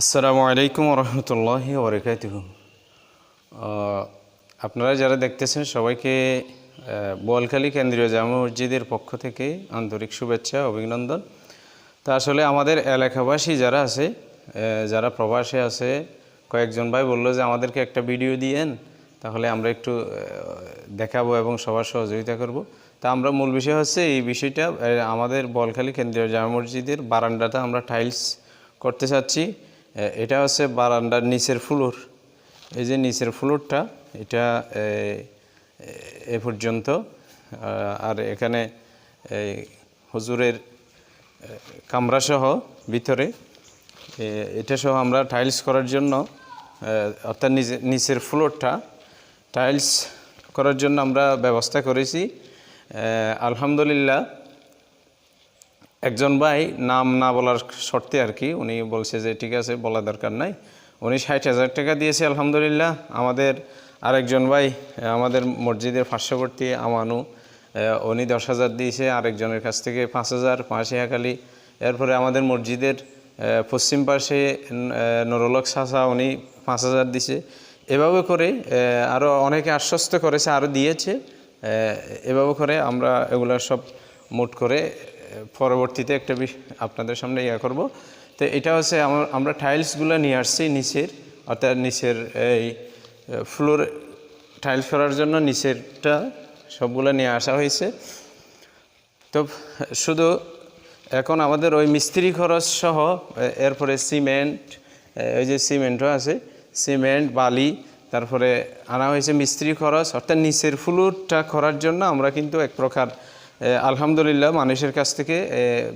আসসালামু আলাইকুম রহমতুল্লাহি ওবরকাতুহ। আপনারা যারা দেখতেছেন সবাইকে বোয়ালখালী কেন্দ্রীয় জামা মসজিদের পক্ষ থেকে আন্তরিক শুভেচ্ছা, অভিনন্দন। তা আসলে আমাদের এলাকাবাসী যারা আছে যারা প্রবাসে আছে, কয়েকজন ভাই বলল যে আমাদেরকে একটা ভিডিও দিয়েন, তাহলে আমরা একটু দেখাবো এবং সবার সহযোগিতা করব। তা আমরা মূল বিষয় হচ্ছে এই বিষয়টা আমাদের বোয়ালখালী কেন্দ্রীয় জামা মসজিদের বারান্দাটা আমরা টাইলস করতে চাচ্ছি। এটা হচ্ছে বারান্দার নিচের ফ্লোর। এই যে নিচের ফ্লোরটা এটা এ, পর্যন্ত আর এখানে এই হুজুরের কামরা সহ ভিতরে এটা সহ আমরা টাইলস করার জন্য অর্থাৎ নিচে নিচের ফ্লোরটা টাইলস করার জন্য আমরা ব্যবস্থা করেছি। আলহামদুলিল্লাহ একজন ভাই নাম না বলার শর্তে আর কি, উনি বলছে যে, ঠিক আছে বলা দরকার নাই। উনি ষাট হাজার টাকা দিয়েছে, আলহামদুলিল্লাহ। আমাদের আরেকজন ভাই, আমাদের মসজিদের পার্শ্ববর্তী আমানু উনি দশ হাজার দিয়েছে, আরেকজনের কাছ থেকে পাঁচ হাজার পাঁচশি হাকালি। এরপরে আমাদের মসজিদের পশ্চিম পাশে নরলক সাসা উনি পাঁচ হাজার দিছে এভাবে করে আরও অনেকে আশ্বস্ত করেছে আরও দিয়েছে। এভাবে করে আমরা এগুলো সব মোট করে পরবর্তীতে একটা আপনাদের সামনে ইয়া করব। তো এটা হচ্ছে আমার আমরা টাইলসগুলো নিয়ে আসছি নিচের, অর্থাৎ নিচের এই ফ্লোর, টাইলস করার জন্য নিচেরটা সবগুলো নিয়ে আসা হয়েছে। তো শুধু এখন আমাদের ওই মিস্ত্রি খরচ সহ এরপরে সিমেন্ট ওই যে সিমেন্টও আছে, সিমেন্ট, বালি, তারপরে আনা হয়েছে মিস্ত্রি খরচ, অর্থাৎ নিচের ফ্লোরটা করার জন্য আমরা কিন্তু এক প্রকার আলহামদুলিল্লাহ মানুষের কাছ থেকে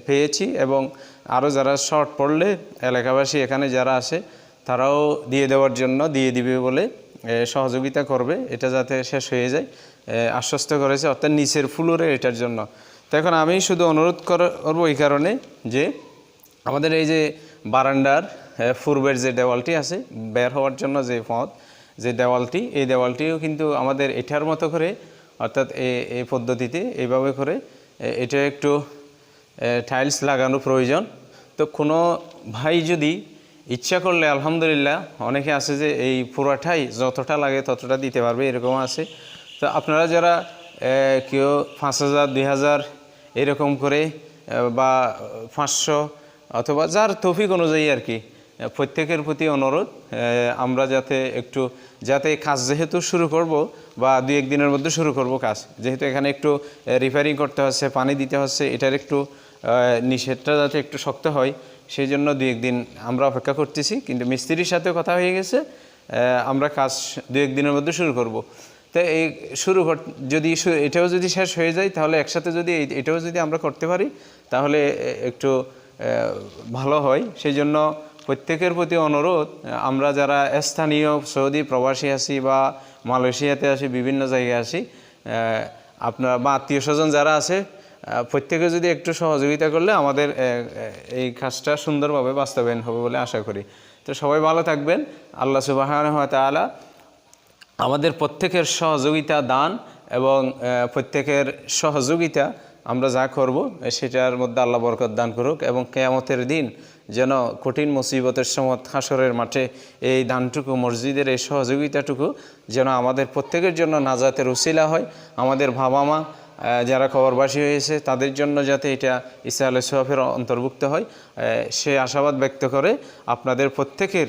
পেয়েছি এবং আরও যারা শর্ট পড়লে এলাকাবাসী এখানে যারা আছে তারাও দিয়ে দেওয়ার জন্য দিয়ে দিবে বলে সহযোগিতা করবে। এটা যাতে শেষ হয়ে যায় আশ্বস্ত করেছে অর্থাৎ নিচের ফ্লোরে এটার জন্য। তো এখন আমি শুধু অনুরোধ কর- করব এই কারণে যে আমাদের এই যে বারান্দার এ, পূর্বের যে দেওয়ালটি আছে বের হওয়ার জন্য যে পথ যে দেওয়ালটি এই দেওয়ালটিও কিন্তু আমাদের এটার মতো করে অর্থাৎ এই পদ্ধতিতে এইভাবে করে এটা একটু টাইলস লাগানো প্রয়োজন। তো কোনো ভাই যদি ইচ্ছা করলে, আলহামদুলিল্লাহ, অনেকে আছে যে এই পুরাটাই যতটা লাগে ততটা দিতে পারবে, এরকম আছে। তো আপনারা যারা কেউ পাঁচ হাজার, দুই হাজার এরকম করে বা পাঁচশো অথবা যার তৌফিক অনুযায়ী আর কি প্রত্যেকের প্রতি অনুরোধ আমরা যাতে একটু, যাতে কাজ যেহেতু শুরু করব বা দুই একদিনের মধ্যে শুরু করব কাজ, যেহেতু এখানে একটু রিপেয়ারিং করতে হচ্ছে, পানি দিতে হচ্ছে, এটার একটু নিষেধটা যাতে একটু শক্ত হয়, সেই জন্য দুই একদিন আমরা অপেক্ষা করতেছি, কিন্তু মিস্ত্রির সাথে কথা হয়ে গেছে আমরা কাজ দুই একদিনের মধ্যে শুরু করব। তো এই শুরু যদি এটাও যদি শেষ হয়ে যায়, তাহলে একসাথে যদি এটাও যদি আমরা করতে পারি, তাহলে একটু ভালো হয়, সেই জন্য প্রত্যেকের প্রতি অনুরোধ আমরা যারা স্থানীয় সৌদি প্রবাসী আছি বা মালয়েশিয়াতে আছি, বিভিন্ন জায়গায় আছি আপনার বা আত্মীয় স্বজন যারা আছে প্রত্যেকে যদি একটু সহযোগিতা করলে আমাদের এই কাজটা সুন্দরভাবে বাস্তবায়ন হবে বলে আশা করি। তো সবাই ভালো থাকবেন। আল্লাহ সুবাহ তালা আমাদের প্রত্যেকের সহযোগিতা দান এবং প্রত্যেকের সহযোগিতা আমরা যা করব, সেটার মধ্যে আল্লাহ বরকত দান করুক এবং কেয়ামতের দিন যেন কঠিন মুসিবতের সময় হাসরের মাঠে এই দানটুকু, মসজিদের এই সহযোগিতাটুকু যেন আমাদের প্রত্যেকের জন্য নাজাতের উসিলা হয়। আমাদের বাবা মা যারা খবরবাসী হয়েছে, তাদের জন্য যাতে এটা ইসা আল সোহাফের অন্তর্ভুক্ত হয়। সে আশাবাদ ব্যক্ত করে আপনাদের প্রত্যেকের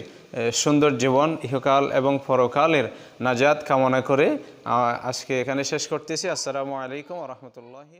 সুন্দর জীবন, ইহকাল এবং পরকালের নাজাত কামনা করে আজকে এখানে শেষ করতেছি। আসসালামু আলাইকুম রহমতুল্লাহি